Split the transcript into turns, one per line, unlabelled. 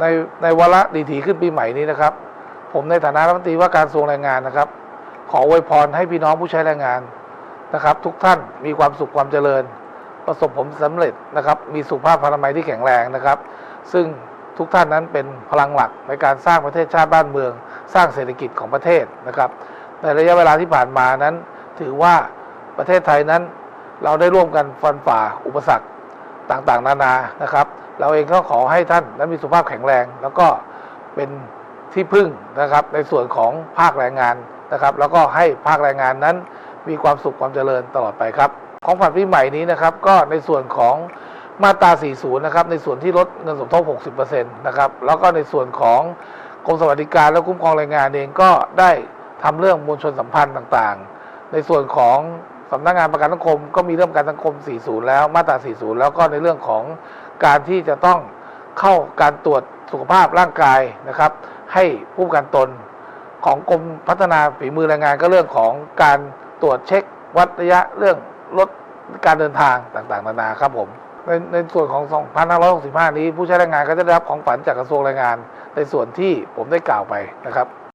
ในในวาระดีถีขึ้นปีใหม่นี้นะครับ ผมในฐานะรัฐมนตรีว่าการกระทรวงแรงงานนะครับ ขออวยพรให้พี่น้องผู้ใช้แรงงานนะครับ ทุกท่านมีความสุขความเจริญ ประสบผลสำเร็จนะครับ มีสุขภาพพลามัยที่แข็งแรงนะครับ ซึ่งทุกท่านนั้นเป็นพลังหลักในการสร้างประเทศชาติบ้านเมือง สร้างเศรษฐกิจของประเทศนะครับในระยะเวลาที่ผ่านมานั้น ถือว่าประเทศไทยนั้น เราได้ร่วมกันฟันฝ่าอุปสรรค ต่างๆ นานานะครับ เราเองก็ขอให้ท่านนั้นมีสุขภาพแข็งแรง แล้วก็เป็นที่พึ่งนะครับ ในส่วนของภาคแรงงานนะครับ แล้วก็ให้ภาคแรงงานนั้นมีความสุขความเจริญตลอดไปครับ ของขวัญปีใหม่นี้นะครับ ก็ในส่วนของมาตรา 40 นะครับ ในส่วนที่ลดเงินสมทบ 60%นะครับ แล้วก็ในส่วนของกรมสวัสดิการและคุ้มครองแรงงานเองก็ได้ทำเรื่องมวลชนสัมพันธ์ต่างๆ ในส่วนของ สำนักงานประกันสังคมก็มีเรื่องประกันสังคม 40 แล้วมาตรา 40 แล้วก็ในเรื่องของการที่จะต้องเข้าการตรวจสุขภาพร่างกายนะครับ ให้ผู้ประกันตนของกรมพัฒนาฝีมือแรงงานก็เรื่องของการตรวจเช็ควัดระยะเรื่องลดการเดินทางต่างๆ นานาครับผม ในในส่วนของ 2565 นี้ผู้ใช้แรงงานก็จะได้รับของฝันจากกระทรวงแรงงาน ในส่วนที่ผมได้กล่าวไปนะครับ